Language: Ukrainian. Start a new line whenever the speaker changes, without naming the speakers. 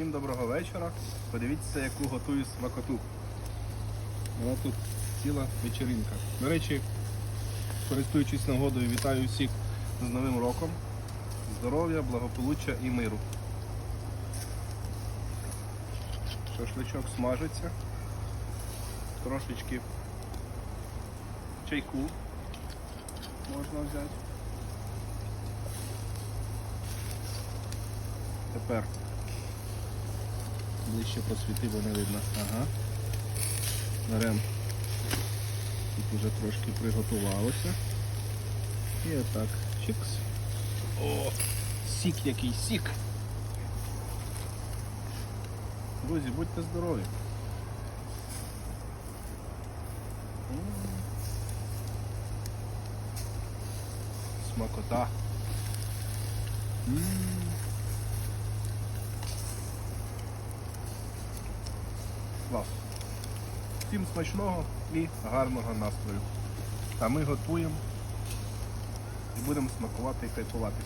Всім доброго вечора. Подивіться, яку готую смакоту. Вона тут ціла вечеринка. До речі, користуючись нагодою, вітаю всіх з Новим роком. Здоров'я, благополуччя і миру. Шашличок смажиться. Трошечки чайку можна взяти. Тепер ближче просвіти, бо не видно. Ага. Беремо. Тут вже трошки приготувалося. І отак. Чикс. О! Сік який сік. Друзі, будьте здорові. Смакота. М. Клас. Всім смачного і гарного настрою. А ми готуємо і будемо смакувати і кайфувати.